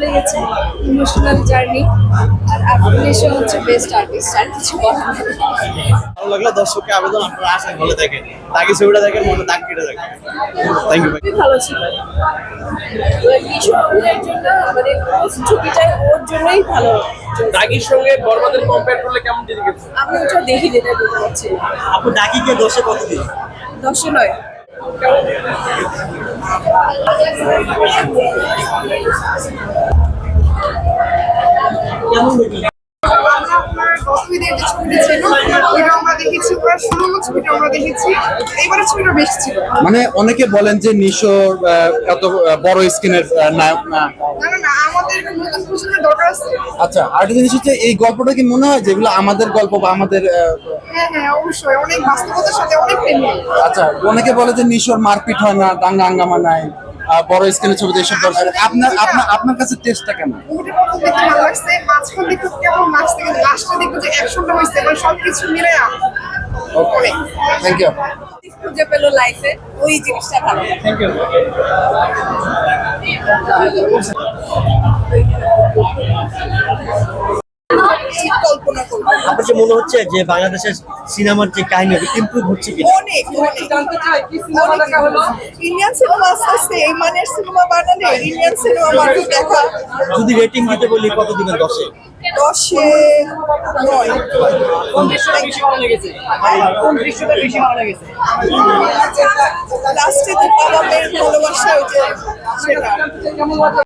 লেগেছে emotional journey আর আফরিনেশন হচ্ছে best artist আর কিছু বলার ভালো লাগল দর্শককে আবেদন আপনারা আসেন হলে দেখেন। দাগি ছবিটা দেখেন মনে দাগ কেটে দেখেন থ্যাংক ইউ খুবই ভালো ছিল মানে ওর জন্যই ভালো। দাগির সঙ্গে বর্মাদের কম্পেয়ার করলে কেমন আমি ওটা দেখি পারছি আপু দাগিকে দশে কত দিন দশে নয়। কেমন গতবিদের যে ছবিটা ছিল আমরা দেখেছি ষোলো ছবিটা আমরা দেখেছি। এইবারের ছবিটা বেশি ছিল। মানে অনেকে বলেন যে আহ, এত বড় স্ক্রিনের নায়ক না না না না আমাদের নতুন প্রজন্মের দরকার আছে। আচ্ছা আরেকটা জিনিস হচ্ছে এই গল্পটা কি মনে হয় যেগুলো আমাদের গল্প বা আমাদের হ্যাঁ হ্যাঁ অবশ্যই অনেক বাস্তবতার সাথে অনেক প্রেমী আচ্ছা অনেকে বলে যে নিশোর মারপিট হয় না দাঙ্গা হাঙ্গামা নাই বড় স্ক্রিনের ছবিতে এসব দর্শক আপনার আপনার আপনার কাছে টেস্টটা প্রথম ভালো লাগছে মাঝখান লাগছে লাস্টে দেখব যে অ্যাকশনটা হয়েছে মানে সবকিছু মিলে অনেক। থ্যাংক ইউ খুঁজে পেল লাইফে ওই জিনিসটা ভালো। কল্পনা করব আপনার যে মনে হচ্ছে যে বাংলাদেশের সিনেমার যে কাহিনী ইমপ্রুভ হচ্ছে কি অনেক অনেক। জানতে চাই কি সিনেমা দেখা হলো ইন্ডিয়ান সিনেমা আস্তে আস্তে এই মানের সিনেমা বানালে ইন্ডিয়ান সিনেমা মানুষ দেখা যদি রেটিং দিতে বলি কত দিবেন দশে? দশে নয়। লাস্টে যে বাবা মেয়ের ভালোবাসা ওই যে সেটা।